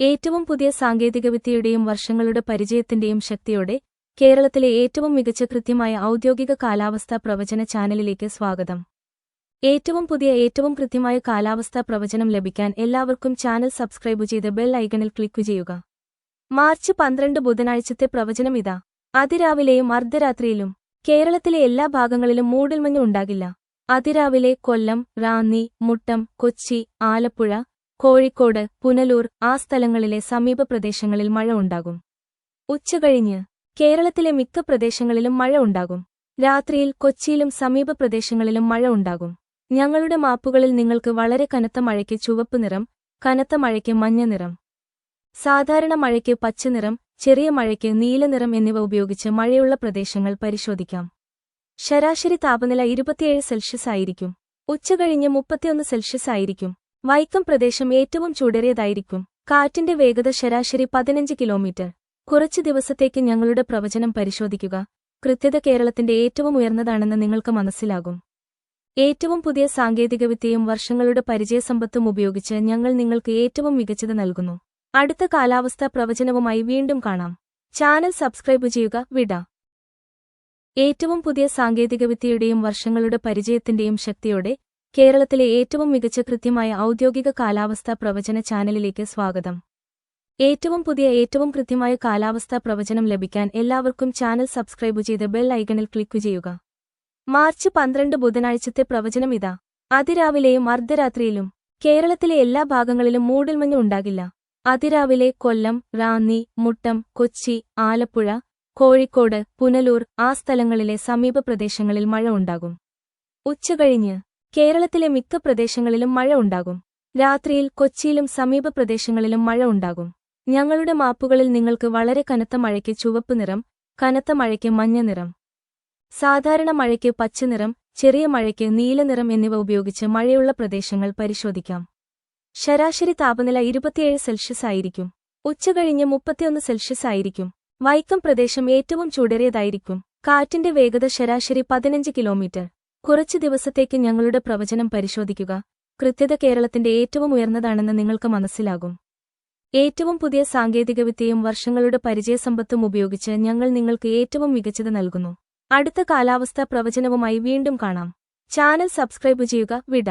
ഏറ്റവും പുതിയ സാങ്കേതികവിദ്യയുടെയും വർഷങ്ങളുടെ പരിചയത്തിന്റെയും ശക്തിയോടെ കേരളത്തിലെ ഏറ്റവും മികച്ച കൃത്യമായ ഔദ്യോഗിക കാലാവസ്ഥാ പ്രവചന ചാനലിലേക്ക് സ്വാഗതം. ഏറ്റവും പുതിയ ഏറ്റവും കൃത്യമായ കാലാവസ്ഥാ പ്രവചനം ലഭിക്കാൻ എല്ലാവർക്കും ചാനൽ സബ്സ്ക്രൈബ് ചെയ്ത് ബെൽ ഐക്കണിൽ ക്ലിക്ക് ചെയ്യുക. മാർച്ച് പന്ത്രണ്ട് ബുധനാഴ്ചത്തെ പ്രവചനം ഇതാ. അതിരാവിലെയും അർദ്ധരാത്രിയിലും കേരളത്തിലെ എല്ലാ ഭാഗങ്ങളിലും മൂടൽമഞ്ഞ് ഉണ്ടാകില്ല. അതിരാവിലെ കൊല്ലം റാന്നി മുട്ടം കൊച്ചി ആലപ്പുഴ കോഴിക്കോട് പുനലൂർ ആ സ്ഥലങ്ങളിലെ സമീപ പ്രദേശങ്ങളിൽ മഴ ഉണ്ടാകും. ഉച്ചകഴിഞ്ഞ് കേരളത്തിലെ മിക്ക പ്രദേശങ്ങളിലും മഴ ഉണ്ടാകും. രാത്രിയിൽ കൊച്ചിയിലും സമീപ പ്രദേശങ്ങളിലും മഴ ഉണ്ടാകും. ഞങ്ങളുടെ മാപ്പുകളിൽ നിങ്ങൾക്ക് വളരെ കനത്ത മഴയ്ക്ക് ചുവപ്പ് നിറം കനത്ത മഴയ്ക്ക് മഞ്ഞ നിറം സാധാരണ മഴയ്ക്ക് പച്ചനിറം ചെറിയ മഴയ്ക്ക് നീലനിറം എന്നിവ ഉപയോഗിച്ച് മഴയുള്ള പ്രദേശങ്ങൾ പരിശോധിക്കാം. ശരാശരി താപനില ഇരുപത്തിയേഴ് സെൽഷ്യസ് ആയിരിക്കും. ഉച്ചകഴിഞ്ഞ് മുപ്പത്തിയൊന്ന് സെൽഷ്യസ് ആയിരിക്കും. വൈക്കം പ്രദേശം ഏറ്റവും ചൂടേറിയതായിരിക്കും. കാറ്റിന്റെ വേഗത ശരാശരി പതിനഞ്ച് കിലോമീറ്റർ. കുറച്ചു ദിവസത്തേക്ക് ഞങ്ങളുടെ പ്രവചനം പരിശോധിക്കുക. കൃത്യത കേരളത്തിന്റെ ഏറ്റവും ഉയർന്നതാണെന്ന് നിങ്ങൾക്ക് മനസ്സിലാകും. ഏറ്റവും പുതിയ സാങ്കേതികവിദ്യയും വർഷങ്ങളുടെ പരിചയസമ്പത്തും ഉപയോഗിച്ച് ഞങ്ങൾ നിങ്ങൾക്ക് ഏറ്റവും മികച്ചത് നൽകുന്നു. അടുത്ത കാലാവസ്ഥാ പ്രവചനവുമായി വീണ്ടും കാണാം. ചാനൽ സബ്സ്ക്രൈബ് ചെയ്യുക വിട. ഏറ്റവും പുതിയ സാങ്കേതികവിദ്യയുടെയും വർഷങ്ങളുടെ പരിചയത്തിന്റെയും ശക്തിയോടെ കേരളത്തിലെ ഏറ്റവും മികച്ച കൃത്യമായ ഔദ്യോഗിക കാലാവസ്ഥാ പ്രവചന ചാനലിലേക്ക് സ്വാഗതം. ഏറ്റവും പുതിയ ഏറ്റവും കൃത്യമായ കാലാവസ്ഥാ പ്രവചനം ലഭിക്കാൻ എല്ലാവർക്കും ചാനൽ സബ്സ്ക്രൈബ് ചെയ്ത് ബെൽ ഐക്കണിൽ ക്ലിക്ക് ചെയ്യുക. മാർച്ച് പന്ത്രണ്ട് ബുധനാഴ്ചത്തെ പ്രവചനം ഇതാ. അതിരാവിലെയും അർദ്ധരാത്രിയിലും കേരളത്തിലെ എല്ലാ ഭാഗങ്ങളിലും മൂടൽമഞ്ഞ് ഉണ്ടാകില്ല. അതിരാവിലെ കൊല്ലം റാന്നി മുട്ടം കൊച്ചി ആലപ്പുഴ കോഴിക്കോട് പുനലൂർ ആ സ്ഥലങ്ങളിലെ സമീപ പ്രദേശങ്ങളിൽ മഴ ഉണ്ടാകും. ഉച്ചകഴിഞ്ഞ് കേരളത്തിലെ മിക്ക പ്രദേശങ്ങളിലും മഴ ഉണ്ടാകും. രാത്രിയിൽ കൊച്ചിയിലും സമീപ പ്രദേശങ്ങളിലും മഴ ഉണ്ടാകും. ഞങ്ങളുടെ മാപ്പുകളിൽ നിങ്ങൾക്ക് വളരെ കനത്ത മഴയ്ക്ക് ചുവപ്പ് നിറം കനത്ത മഴയ്ക്ക് മഞ്ഞ നിറം സാധാരണ മഴയ്ക്ക് പച്ചനിറം ചെറിയ മഴയ്ക്ക് നീലനിറം എന്നിവ ഉപയോഗിച്ച് മഴയുള്ള പ്രദേശങ്ങൾ പരിശോധിക്കാം. ശരാശരി താപനില ഇരുപത്തിയേഴ് സെൽഷ്യസ് ആയിരിക്കും. ഉച്ചകഴിഞ്ഞ് മുപ്പത്തിയൊന്ന് സെൽഷ്യസ് ആയിരിക്കും. വൈക്കം പ്രദേശം ഏറ്റവും ചൂടേറിയതായിരിക്കും. കാറ്റിന്റെ വേഗത ശരാശരി പതിനഞ്ച് കിലോമീറ്റർ. കുറച്ചു ദിവസത്തേക്ക് ഞങ്ങളുടെ പ്രവചനം പരിശോധിക്കുക. കൃത്യത കേരളത്തിന്റെ ഏറ്റവും ഉയർന്നതാണെന്ന് നിങ്ങൾക്ക് മനസ്സിലാകും. ഏറ്റവും പുതിയ സാങ്കേതികവിദ്യയും വർഷങ്ങളുടെ പരിചയസമ്പത്തും ഉപയോഗിച്ച് ഞങ്ങൾ നിങ്ങൾക്ക് ഏറ്റവും മികച്ചത് നൽകുന്നു. അടുത്ത കാലാവസ്ഥാ പ്രവചനവുമായി വീണ്ടും കാണാം. ചാനൽ സബ്സ്ക്രൈബ് ചെയ്യുക. വിട.